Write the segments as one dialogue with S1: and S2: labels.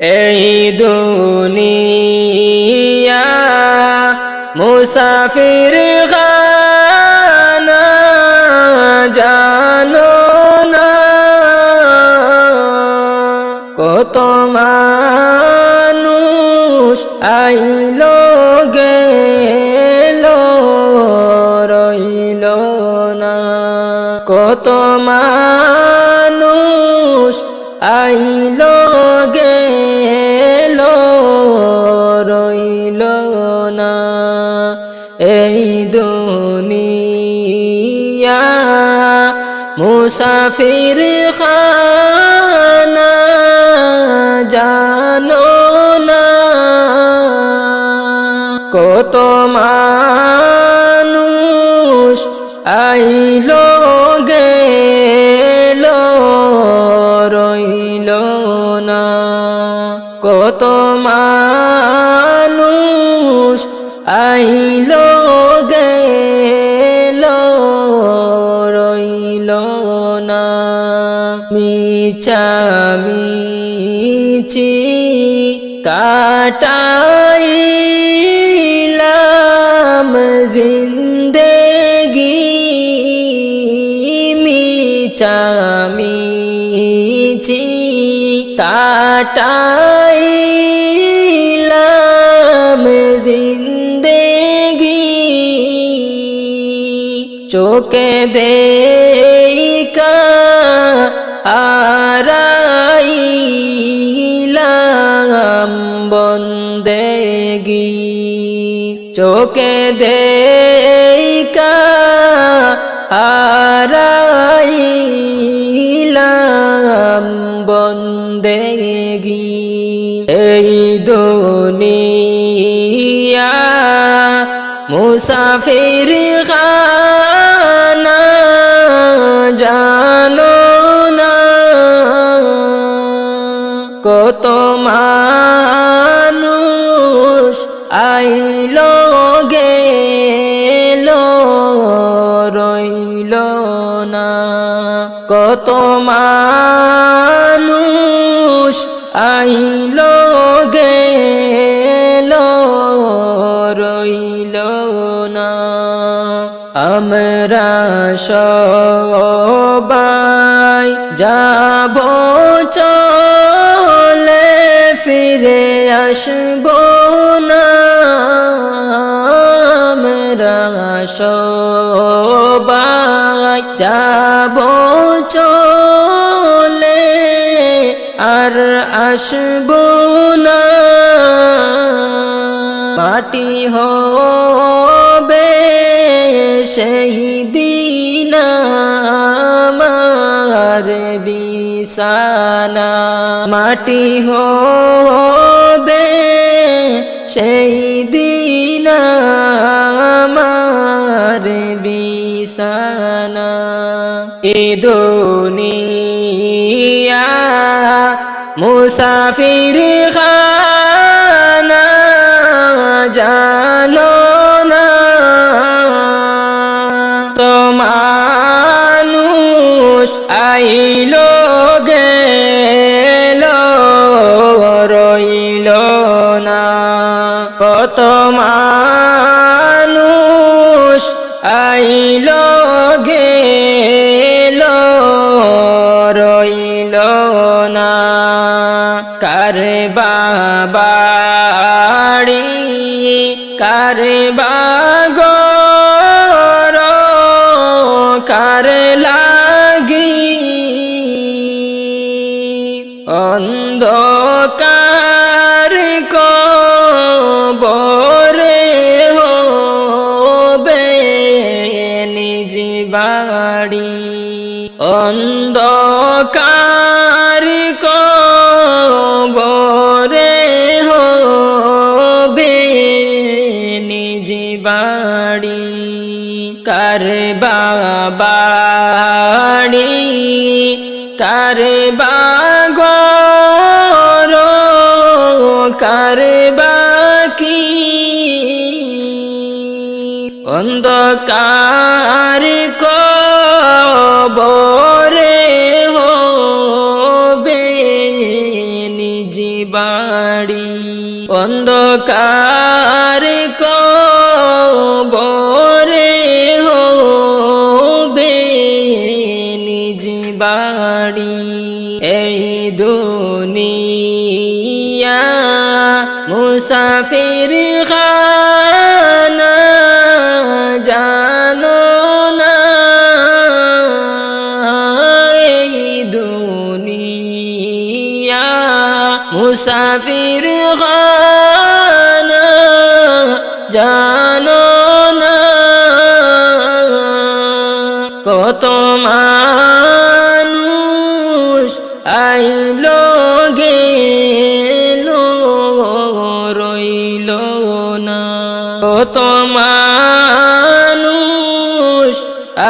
S1: এই দুনিয়া মুসাফির খানা জানো না। কত মানুষ আইলো, গেল, রইল না। কত মানুষ আইলো মুসাফির খানা জানো না। কত মানুষ আইলো মিচামিচি কাটাইলাম জিন্দেগি মিচামিচি কাটাইলাম জিন্দেগি চোখে দেইকা আরাইলাম বন্দেগি চোখে দেইকা আরাইলাম বন্দেগি। এই দুনিয়া মুসাফির খানা জানো কত মানুষ আইলো, গেল, রইল না। আমরা সবাই যাব, চলে ফিরে আসব না। আমরা সবাই যাব চলে আর আসব না। মাটি হবে সেই দিন আমার বিছানা। মাটি হবে সেই দিন আমার বিছানা। এ মুসাফির খানা জানো অন্ধকার কবরে হবে নিজ বাড়ি। অন্ধকার কবরে হবে নিজ বাড়ি। কার বাবাড়ি কার বাগর কার বাকি অন্ধকার কবরে হবে নিজ বাড়ি। অন্ধকার কবরে হবে নিজ বাড়ি। এই দুনিয়া মুসাফির খানা জানো না। এই দুনিয়া মুসাফির খানা জানো না। কত মানুষ আইলো কত মানুষ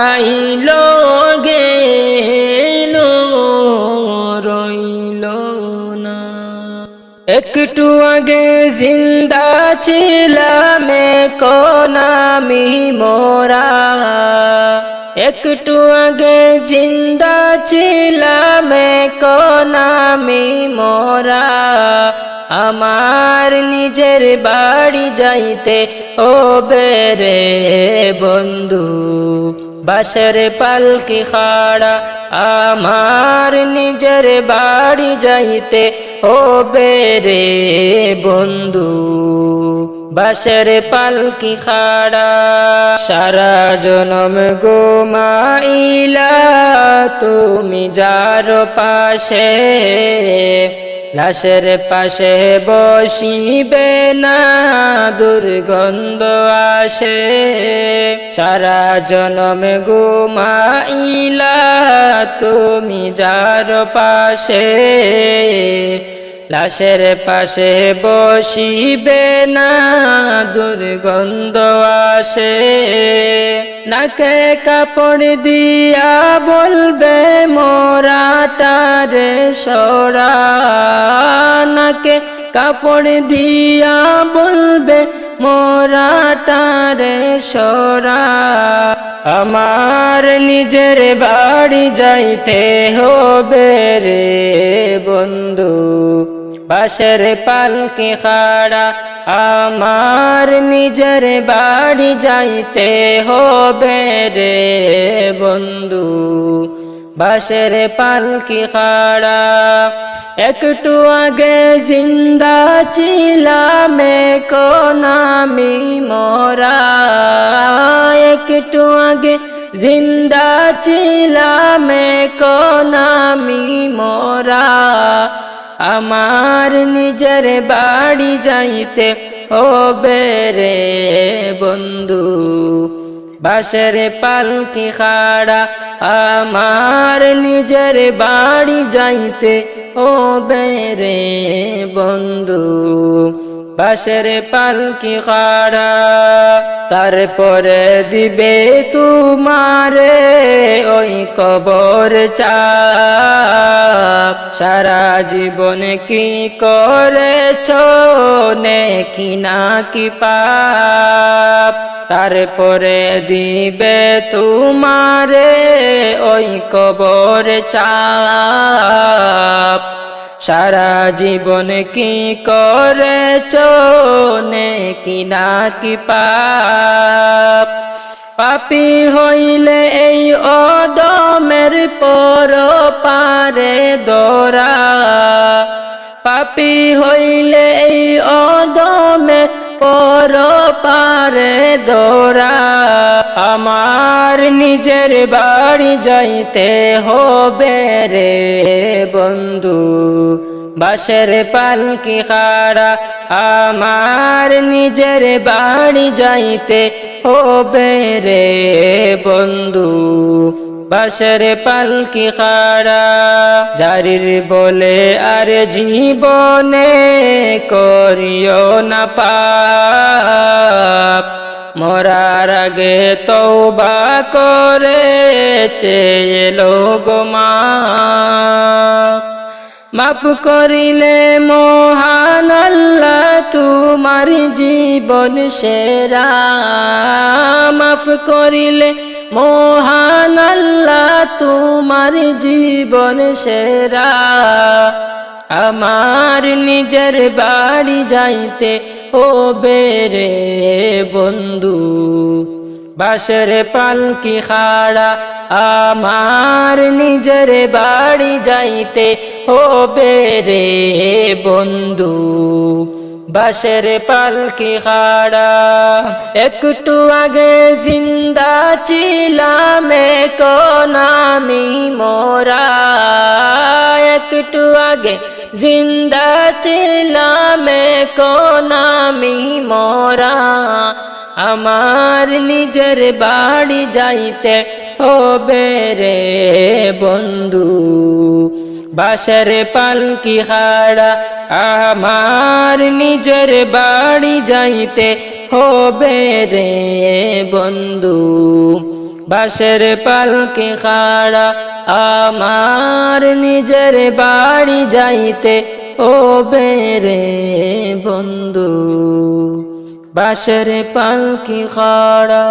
S1: আইলো গেল, রইল না। একটু আগে জিন্দা ছিলাম কোনামি মোরা। একটু আগে জিন্দা ছিলাম কোনামি মোরা। আমার নিজের বাড়ি যাইতে ও বেরে বন্ধু। বাসের পালকি খাড়া আমার নিজের বাড়ি যাইতে ও বেরে বন্ধু। বাসের পালকি খাড়া সারা জনম গোমাইলা তুমি যার পাশে লাশের পাশে বসিবে না দুর্গন্ধ আসে। সারা জনম ঘুমাইলা তুমি যার পাশে। লাশের পাশে বসিবে না, দুর্গন্ধ আসে। নাকে কাপড় দিয়া বলবে মোরাটারে সরা। নাকে কাপড় দিয়া বলবে মোরাটারে সরা। আমার নিজের বাড়ি যাইতে হবে রে বন্ধু। বাসের পালকে খাড়া আমার নিজের বাড়ি যাইতে হবে রে বন্ধু। বাসের পালকি খাড়া? একটু আগে জিন্দা ছিলাম কোনামি মোরা। একটু আগে জিন্দা ছিলাম কোনামি মোরা। আমার নিজের বাড়ি যাইতে হবে রে বন্ধু। বাসের পালকি খাড়া আমার নিজের বাড়ি যাইতে ও বেরে বন্ধু। বাসের পালকি খাড়া, তারপরে দিবে তোমারে ওই কবর চাপ। সারা জীবন কি করেছ নেকি না কি পাপ? তারপরে দিবে তোমারে ওই কবর চাপ। সারা জীবন কি করেছ? নেকি না কি পাপ? পাপি হইলে এই অদমের পর পারে দরা। পাপি হইলে এই অদমে পর পারে দোরা। আমার নিজের বাড়ি যাইতে হবে রে বন্ধু। বাসের পালকি খাড়া আমার নিজের বাড়ি যাইতে হবে রে বন্ধু। বাসের পালকি খাড়া জারির বলে আর জীবনে করিও না পাপ। মরার আগে তৌবা করে চেয়েলো গোমা মাফ করিলে মহান আল্লাহ তোমার জীবন সেরা। মাফ করিলে মহান আল্লাহ তোমার জীবন সেরা। আমার নিজের বাড়ি যাইতে ও বেরে বন্ধু? বাসের পালকি খাড়া? আমার নিজের বাড়ি যাইতে হবে রে বন্ধু। বাসের পালকি খাড়া? একটু আগে জিন্দা ছিলাম নামি মোরা। একটু আগে। জিন্দা ছিলাম নামি মোরা। আমার নিজের বাড়ি যাইতে হবে রে বন্ধু। বাসর পালকি খাড়া আমার নিজের বাড়ি যাইতে হবে রে বন্ধু। বাসর পালকি খাড়া আমার নিজের বাড়ি যাইতে ও বেরে বন্ধু। বাসের পালকি খাড়া।